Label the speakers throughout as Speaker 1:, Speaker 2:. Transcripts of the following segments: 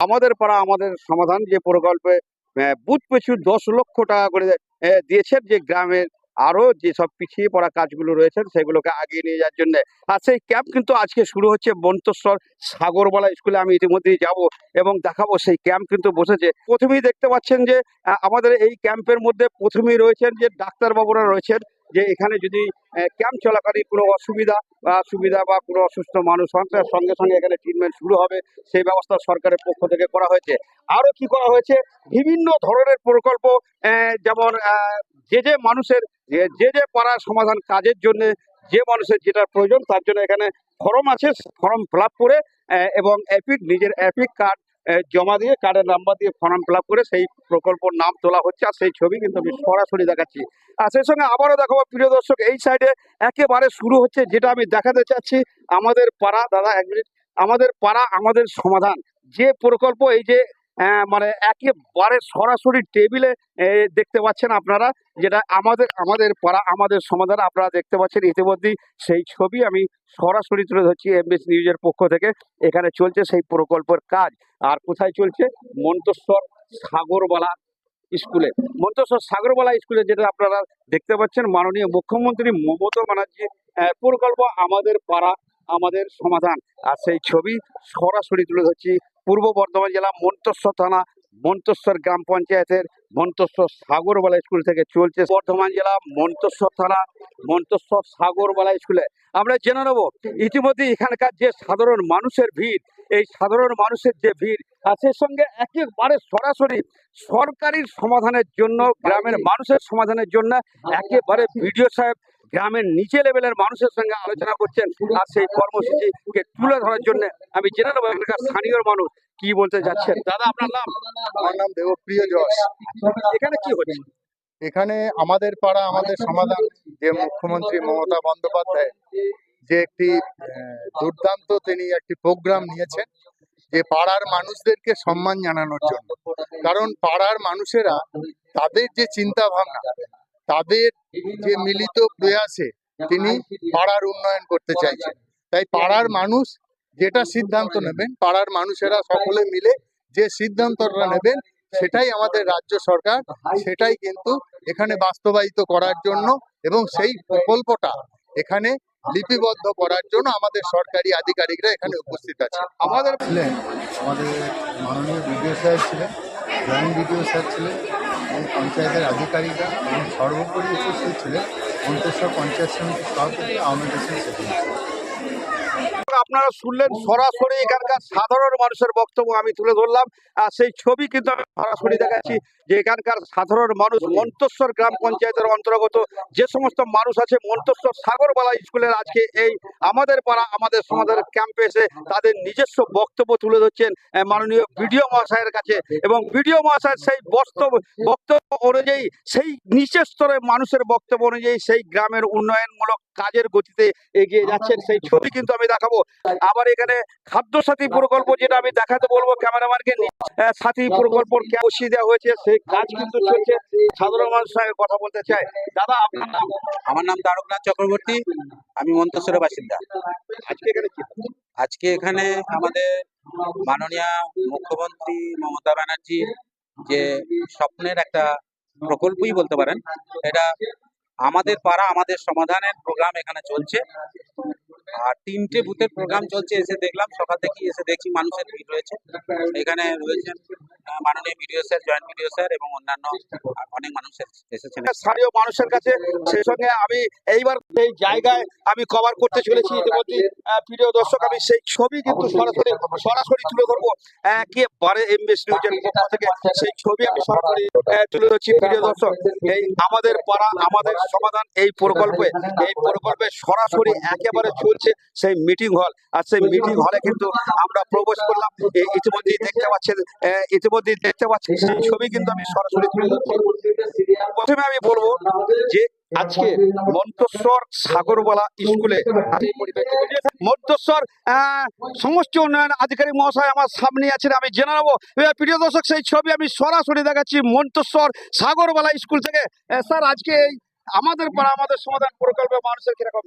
Speaker 1: আমাদের পাড়া আমাদের সমাধান যে প্রকল্পে বুথ পিছু দশ লক্ষ টাকা করে দিয়েছেন যে গ্রামের আরও যেসব পিছিয়ে পড়া কাজগুলো রয়েছে সেগুলোকে আগিয়ে নিয়ে যাওয়ার জন্য। আর সেই ক্যাম্প কিন্তু আজকে শুরু হচ্ছে মন্তস্বর সাগরবালা স্কুলে, আমি ইতিমধ্যেই যাব এবং দেখাবো। সেই ক্যাম্প কিন্তু বসেছে। প্রথমেই দেখতে পাচ্ছেন যে আমাদের এই ক্যাম্পের মধ্যে প্রথমেই রয়েছেন যে ডাক্তারবাবুরা রয়েছেন। যে এখানে যদি ক্যাম্প চলাকালীন কোনো অসুবিধা বা সুবিধা বা কোনো অসুস্থ মানুষ হন, তার সঙ্গে সঙ্গে এখানে ট্রিটমেন্ট শুরু হবে। সেই ব্যবস্থা সরকারের পক্ষ থেকে করা হয়েছে। আরও কি করা হয়েছে? বিভিন্ন ধরনের প্রকল্প যেমন যে যে মানুষের যে যে পাড়ার সমাধান কাজের জন্য যে মানুষের যেটা প্রয়োজন, তার জন্য এখানে ফর্ম আছে। ফর্ম ফিল করে এবং অ্যাপিক নিজের অ্যাপিক কার্ড জমা দিয়ে কার্ডের নাম্বার দিয়ে ফর্ম ফিল করে সেই প্রকল্পর নাম তোলা হচ্ছে আর সেই ছবি কিন্তু আমি সরাসরি দেখাচ্ছি। আর সেই সঙ্গে আবারও দেখাবো, প্রিয় দর্শক, এই সাইডে একেবারে শুরু হচ্ছে যেটা আমি দেখাতে চাচ্ছি আমাদের পাড়া, দাদা, এক মিনিট, আমাদের পাড়া, আমাদের সমাধান। যে প্রকল্প, এই যে মানে একেবারে সরাসরি টেবিলে দেখতে পাচ্ছেন আপনারা যেটা আমাদের আমাদের পাড়া, আমাদের সমাধান আপনারা দেখতে পাচ্ছেন। ইতিমধ্যেই সেই ছবি আমি সরাসরি তুলে ধরছি এমবিএস নিউজের পক্ষ থেকে। এখানে চলছে সেই প্রকল্পের কাজ। আর কোথায় চলছে? মন্তস্বর সাগরবালা স্কুলে। মন্তস্বর সাগরবালা স্কুলে যেটা আপনারা দেখতে পাচ্ছেন, মাননীয় মুখ্যমন্ত্রী মমতা ব্যানার্জি প্রকল্প আমাদের পাড়া, আমাদের সমাধান। আর সেই ছবি সরাসরি তুলে ধরছি পূর্ব বর্ধমান জেলা মন্তস্বর থানা মন্তস্বর গ্রাম পঞ্চায়েতের মন্তস্বর সাগরবালা স্কুল থেকে চলছে। বর্ধমান জেলা মন্তস্বর থানা মন্তস্বর সাগরবালা স্কুলে। আমরা জেনে নেব, ইতিমধ্যে এখানকার যে সাধারণ মানুষের ভিড়, এই সাধারণ মানুষের যে ভিড়, আর সেই সঙ্গে একেবারে সরাসরি সরকারি সমাধানের জন্য, গ্রামের মানুষের সমাধানের জন্য একেবারে বিডিও সাহেব গ্রামের নিচে লেভেলের মানুষের সঙ্গে আলোচনা করছেন আর সেই কর্মসূচিকে তুলে ধরার জন্য আমি জেনে নেব এখানকার স্থানীয় মানুষ কি বলতে যাচ্ছেন। দাদা আপনার নাম?
Speaker 2: আমার নাম দেবপ্রিয় যশ।
Speaker 1: এখানে কি হচ্ছে?
Speaker 2: এখানে আমাদের পাড়া আমাদের সমাধান যে মুখ্যমন্ত্রী মমতা বন্দ্যোপাধ্যায় যে একটি দুর্দান্ত তিনি একটি প্রোগ্রাম নিয়েছেন যে পাড়ার মানুষদেরকে সম্মান জানানোর জন্য। কারণ পাড়ার মানুষেরা তাদের যে চিন্তা ভাবনা তাদের যে মিলিত প্রয়াসে তিনি পাড়ার উন্নয়ন করতে চাইছেন। তাই পাড়ার মানুষ যেটা সিদ্ধান্ত নেবেন, পাড়ার মানুষেরা সকলে মিলে যে সিদ্ধান্তটা নেবেন, সেটাই আমাদের রাজ্য সরকার, সেটাই কিন্তু এখানে বাস্তবায়িত করার জন্য এবং সেই প্রকল্পটা এখানে লিপিবদ্ধ করার জন্য আমাদের সরকারি আধিকারিকরা এখানে উপস্থিত আছে
Speaker 1: আমাদের
Speaker 3: ছিলেন আমাদের মাননীয় বিডিও সাহেব ছিলেন, জয়েন্ট বিডিও স্যার ছিলেন এবং পঞ্চায়েতের আধিকারিকরা এবং সর্বোপরি উপস্থিত ছিলেন মন্তেশ্বর পঞ্চায়েত সমিতির সভাপতি আওয়ামী দেশের সেক্রেটারি।
Speaker 1: আপনারা শুনলেন সরাসরি এখানকার সাধারণ মানুষের বক্তব্য আমি তুলে ধরলাম। আর সেই ছবি কিন্তু আমি সরাসরি দেখাচ্ছি যে এখানকার সাধারণ মানুষ মন্তস্বর গ্রাম পঞ্চায়েতের অন্তর্গত যে সমস্ত মানুষ আছে মন্তস্বর সাগরবালা স্কুলের আজকে এই আমাদের পাড়া, আমাদের সমাধানের ক্যাম্পে এসে তাদের নিজস্ব বক্তব্য তুলে ধরছেন মাননীয় বিডিও মহাশয়ের কাছে। এবং বিডিও মহাশয়ের সেই বক্তব্য বক্তব্য অনুযায়ী সেই নিচের স্তরের মানুষের বক্তব্য অনুযায়ী সেই গ্রামের উন্নয়নমূলক কাজের গতিতে এগিয়ে যাচ্ছেন। সেই ছবি কিন্তু আমি দেখাবো। আবার এখানে খাদ্য সাথী প্রকল্প যেটা আমি দেখাতে বলব ক্যামেরাম্যানকে সাথী প্রকল্প বসিয়ে দেওয়া হয়েছে সেই কাজ কিন্তু চলছে সাধারণ মানুষের সঙ্গে কথা বলতে চাই দাদা আপনার নাম
Speaker 4: আমার নাম তারকনাথ চক্রবর্তী আমি মন্তেশ্বরের বাসিন্দা
Speaker 1: আজকে এখানে কি
Speaker 4: আজকে এখানে আমাদের মাননীয় মুখ্যমন্ত্রী মমতা ব্যানার্জির যে স্বপ্নের একটা প্রকল্পই বলতে পারেন এটা আমাদের পাড়া আমাদের সমাধানের প্রোগ্রাম এখানে চলছে আর তিনটে বুথের প্রোগ্রাম চলছে, এসে দেখলাম, সকাল থেকে এসে দেখছি মানুষের ভিড় রয়েছে। এখানে রয়েছেন
Speaker 1: আমি কভার করতে চলেছি। ইতিমধ্যে প্রিয় দর্শক আমি সেই ছবি কিন্তু সরাসরি সরাসরি তুলে ধরবো। থেকে সেই ছবি আমি সরাসরি তুলে ধরছি। প্রিয় দর্শক এই আমাদের পাড়া আমাদের সমাধান এই প্রকল্পে এই প্রকল্পে সরাসরি একেবারে চলছে সেই মিটিং হল আর সেই মিটিং হলে কিন্তু আমরা প্রবেশ করলাম। ইতিমধ্যেই দেখতে পাচ্ছেন আহ, ইতিমধ্যেই দেখতে পাচ্ছেন সেই ছবি কিন্তু আমি সরাসরি তুলে প্রথমে আমি বলব যে আজকে মন্তেশ্বর সাগরবালা স্কুলে মন্তেশ্বর আহ, সমষ্টি উন্নয়ন আধিকারিক মহাশয় আমার সামনে আছেন আমি জেনে নেব। প্রিয় দর্শক সেই ছবি আমি সরাসরি দেখাচ্ছি মন্তেশ্বর সাগরবালা স্কুল থেকে। স্যার আজকে এই আমাদের পাড়া আমাদের সমাধান প্রকল্পে মানুষের কীরকম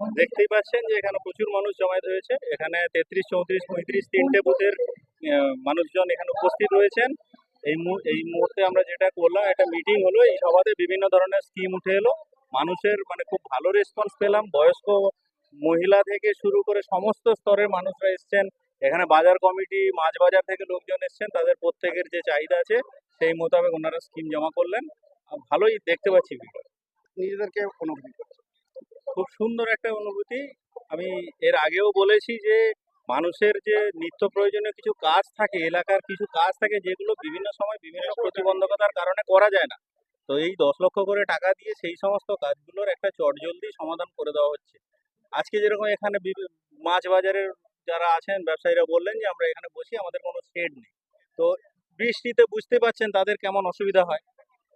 Speaker 5: দেখতেই পাচ্ছেন যে এখানে প্রচুর মানুষ জমায়েত হয়েছে। এখানে তেত্রিশ চৌত্রিশ পঁয়ত্রিশ তিনটে বুথের মানুষজন এখানে উপস্থিত রয়েছেন। এই এই মুহূর্তে আমরা যেটা করলাম একটা মিটিং হলো এই সভাতে বিভিন্ন ধরনের স্কিম উঠে এলো। মানুষের মানে খুব ভালো রেসপন্স পেলাম। বয়স্ক মহিলা থেকে শুরু করে সমস্ত স্তরের মানুষরা এসছেন। এখানে বাজার কমিটি মাছ বাজার থেকে লোকজন এসছেন। তাদের প্রত্যেকের যে চাহিদা আছে সেই মোতাবেক ওনারা স্কিম জমা করলেন। ভালোই দেখতে পাচ্ছি
Speaker 1: নিজেদেরকে অনুভূতি
Speaker 5: খুব সুন্দর একটা অনুভূতি। আমি এর আগেও বলেছি যে মানুষের যে নিত্য প্রয়োজনীয় কিছু কাজ থাকে এলাকার কিছু কাজ থাকে যেগুলো বিভিন্ন সময় বিভিন্ন প্রতিবন্ধকতার কারণে করা যায় না। তো এই দশ লক্ষ করে টাকা দিয়ে সেই সমস্ত কাজগুলোর একটা চটজলদি সমাধান করে দেওয়া হচ্ছে। আজকে যেরকম এখানে মাছ বাজারের যারা আছেন ব্যবসায়ীরা বললেন যে আমরা এখানে বসি আমাদের কোনো শেড নেই। তো বৃষ্টিতে বুঝতে পারছেন তাদের কেমন অসুবিধা হয়।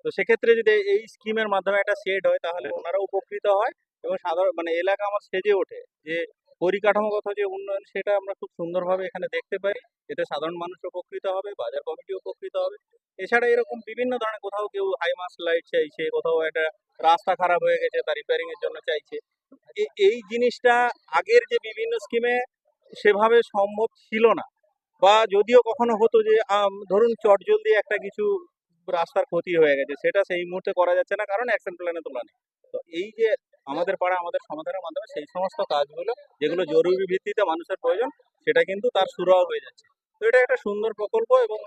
Speaker 5: তো সেক্ষেত্রে যদি এই স্কিমের মাধ্যমে একটা শেড হয় তাহলে ওনারা উপকৃত হয় এবং সাধারণ মানে এলাকা আমার সেজে ওঠে যে পরিকাঠামোগত যে উন্নয়ন, সেটা আমরা খুব সুন্দরভাবে এখানে দেখতে পাই। এতে সাধারণ মানুষ উপকৃত হবে, বাজার কমিটি উপকৃত হবে। এছাড়া এরকম বিভিন্ন ধরনের কোথাও কেউ হাই মাস লাইট চাইছে, কোথাও একটা রাস্তা খারাপ হয়ে গেছে, তার রিপেয়ারিং এর জন্য চাইছে। এই জিনিসটা আগের যে বিভিন্ন স্কিমে সেভাবে সম্ভব ছিল না। বা যদিও কখনো হতো যে ধরুন চটজলদি একটা কিছু রাস্তার ক্ষতি হয়ে গেছে, সেটা সেই মুহূর্তে করা যাচ্ছে না, কারণ অ্যাকশন প্ল্যানে তোলা নেই তো এই যে আমাদের পাড়া, আমাদের সমাধানের মাধ্যমে সেই সমস্ত কাজগুলো যেগুলো জরুরি ভিত্তিতে মানুষের প্রয়োজন, সেটা কিন্তু তার সুরাহ হয়ে যাচ্ছে। তো এটা একটা সুন্দর প্রকল্প এবং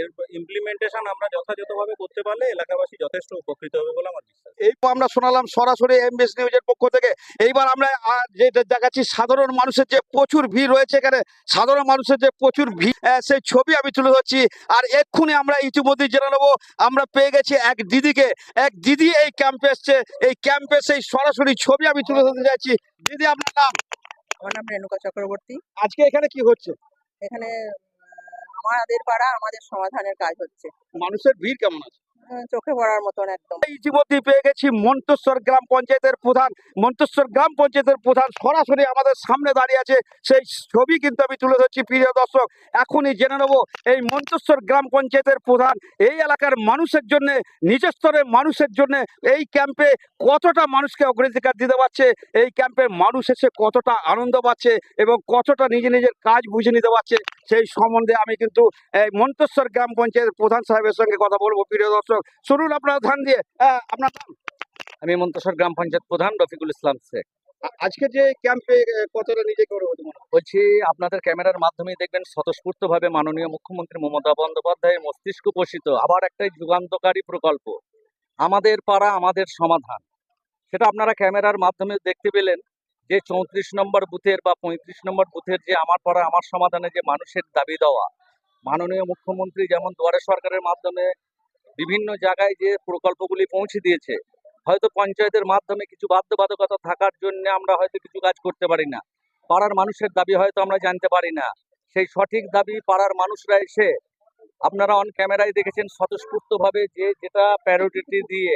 Speaker 5: এর ইমপ্লিমেন্টেশন আমরা যথাযথভাবে করতে পারলে এলাকাবাসী যথেষ্ট উপকৃত হবে বলে আমার বিশ্বাস।
Speaker 1: এই আমরা শোনালাম সরাসরি এমবিএস নিউজের পক্ষ থেকে। এইবার আমরা যেটা দেখাচ্ছি সাধারণ মানুষের যে প্রচুর ভিড় রয়েছে এখানে সাধারণ মানুষের যে প্রচুর ভিড় সেই ছবি আমি তুলে ধরছি। আর এক্ষুনি আমরা ইতিমধ্যে জেনে নেব আমরা পেয়ে গেছি এক দিদিকে। এক দিদি এই ক্যাম্পে এসছে। এই ক্যাম্পে সেই সরাসরি ছবি আমি তুলে ধরতে যাচ্ছি। দিদি আপনার নাম?
Speaker 6: আমার নাম রেণুকা চক্রবর্তী।
Speaker 1: আজকে এখানে কি হচ্ছে?
Speaker 6: এখানে আমাদের পাড়া আমাদের সমাধানের কাজ হচ্ছে।
Speaker 1: মানুষের ভিড় কেমন আছে?
Speaker 6: চোখে পড়ার মতন একদম।
Speaker 1: ইতিমধ্যে পেয়ে গেছি মন্তেশ্বর গ্রাম পঞ্চায়েতের প্রধান। মন্তেশ্বর গ্রাম পঞ্চায়েতের প্রধান সরাসরি আমাদের সামনে দাঁড়িয়ে আছে। সেই ছবি কিন্তু আমি তুলে ধরছি প্রিয় দর্শক। এখনই জেনে নেব এই মন্তেশ্বর গ্রাম পঞ্চায়েতের প্রধান। এই এলাকার মানুষের জন্য নিজের স্তরের মানুষের জন্য এই ক্যাম্পে কতটা মানুষকে অগ্রাধিকার দিতে পারছে? এই ক্যাম্পে মানুষ এসে কতটা আনন্দ পাচ্ছে এবং কতটা নিজে নিজের কাজ বুঝে নিতে পারছে? সেই সম্বন্ধে আমি কিন্তু এই মন্তেশ্বর গ্রাম পঞ্চায়েতের প্রধান সাহেবের সঙ্গে কথা বলব। প্রিয় দর্শক শুনুন আপনার ধান দিয়ে। আপনার নাম?
Speaker 7: আমি মন্তসর গ্রাম পঞ্চায়েত প্রধান রফিকুল ইসলাম শেখ।
Speaker 1: আজকে যে ক্যাম্পে কতটা নিজে করে বলতে হয়?
Speaker 7: বলছি আপনাদের ক্যামেরার মাধ্যমে দেখবেন স্বতঃস্ফূর্তভাবে মাননীয় মুখ্যমন্ত্রী মমতা বন্দ্যোপাধ্যায়ের মস্তিষ্ক পোষিত আবার একটাই যুগান্তকারী প্রকল্প। আমাদের পাড়া আমাদের সমাধান। সেটা আপনারা ক্যামেরার মাধ্যমে দেখতে পেলেন। যে চৌত্রিশ নম্বর বুথের বা পঁয়ত্রিশ নম্বর বুথের যে আমার পাড়া, আমার সমাধানে যে মানুষের দাবি দেওয়া, মাননীয় মুখ্যমন্ত্রী যেমন দুয়ারে সরকারের মাধ্যমে বিভিন্ন জায়গায় যে প্রকল্পগুলি পৌঁছে দিয়েছে, হয়তো পঞ্চায়েতের মাধ্যমে কিছু বাধ্যবাধকতা থাকার জন্য আমরা হয়তো কিছু কাজ করতে পারি না। পাড়ার মানুষের দাবি হয়তো আমরা জানতে পারি না। সেই সঠিক দাবি পাড়ার মানুষরা এসে, আপনারা অন ক্যামেরায় দেখেছেন স্বতঃস্ফূর্তভাবে যে যেটা প্যারোডিটি দিয়ে,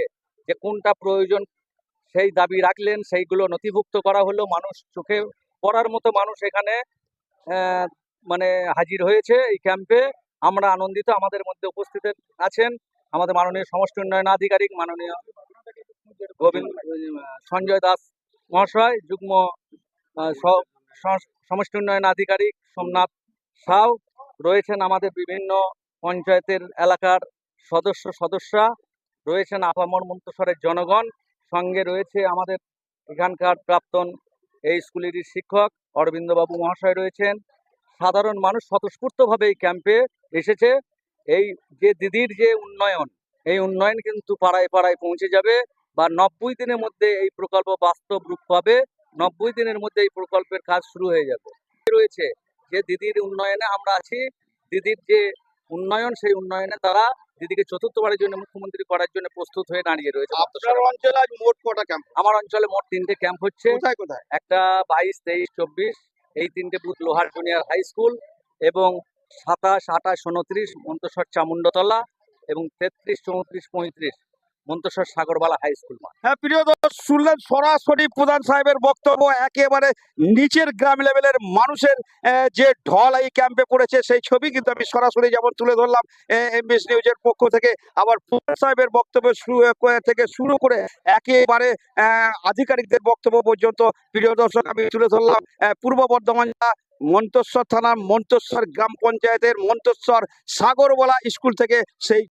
Speaker 7: যে কোনটা প্রয়োজন সেই দাবি রাখলেন, সেইগুলো নথিভুক্ত করা হলো। মানুষ চোখে পড়ার মতো মানুষ এখানে মানে হাজির হয়েছে এই ক্যাম্পে আমরা আনন্দিত, আমাদের মধ্যে উপস্থিত আছেন। আমাদের মাননীয় সমষ্টি উন্নয়ন আধিকারিক মাননীয় গোবিন্দ, সঞ্জয় দাস মহাশয়, যুগ্ম সমষ্টি উন্নয়ন আধিকারিক সোমনাথ সাউ রয়েছেন আমাদের বিভিন্ন পঞ্চায়েতের এলাকার সদস্য সদস্যা রয়েছেন আপামর মন্তসরের জনগণ। সঙ্গে রয়েছে আমাদের এখানকার প্রাক্তন এই স্কুলেরই শিক্ষক অরবিন্দবাবু মহাশয় রয়েছেন। সাধারণ মানুষ স্বতঃস্ফূর্তভাবে এই ক্যাম্পে এসেছে। এই যে দিদির যে উন্নয়ন, এই উন্নয়ন কিন্তু পাড়ায় পাড়ায় পৌঁছে যাবে বা নব্বই দিনের মধ্যে এই প্রকল্প বাস্তব রূপ পাবে, নব্বই দিনের মধ্যে এই প্রকল্পের কাজ শুরু হয়ে যাবে। রয়েছে যে দিদির উন্নয়নে আমরা আছি, দিদির যে উন্নয়ন সেই উন্নয়নে তারা দিদিকে চতুর্থবারের জন্য মুখ্যমন্ত্রী করার জন্য প্রস্তুত হয়ে দাঁড়িয়ে রয়েছে।
Speaker 1: আপনার অঞ্চলে আজ মোট কটা ক্যাম্প
Speaker 7: আমার অঞ্চলে মোট তিনটে ক্যাম্প হচ্ছে।
Speaker 1: কোথায় কোথায়?
Speaker 7: একটা বাইশ তেইশ চব্বিশ এই তিনটে বুথ লোহার জুনিয়র হাই স্কুল এবং সাতাশ আঠাশ উনত্রিশ মন্তসর চামুন্ডতলা এবং তেত্রিশ চৌত্রিশ পঁয়ত্রিশ। মন্তেশ্বর সাগরবালা হাই স্কুল
Speaker 1: হ্যাঁ প্রিয় দর্শক, শুনলেন সরাসরি প্রধান সাহেবের বক্তব্য, একেবারে নিচের গ্রাম লেভেলের মানুষের যে ঢল এই ক্যাম্পে পড়েছে, সেই ছবি কিন্তু আমি সরাসরি যেমন তুলে ধরলাম এমবিএস নিউজের পক্ষ থেকে। আবার প্রধান সাহেবের বক্তব্য থেকে শুরু করে একেবারে আধিকারিকদের বক্তব্য পর্যন্ত, প্রিয় দর্শক, আমি তুলে ধরলাম পূর্ব বর্ধমান জেলা মন্তেশ্বর থানার মন্তেশ্বর গ্রাম পঞ্চায়েতের মন্তেশ্বর সাগরবলা স্কুল থেকে সেই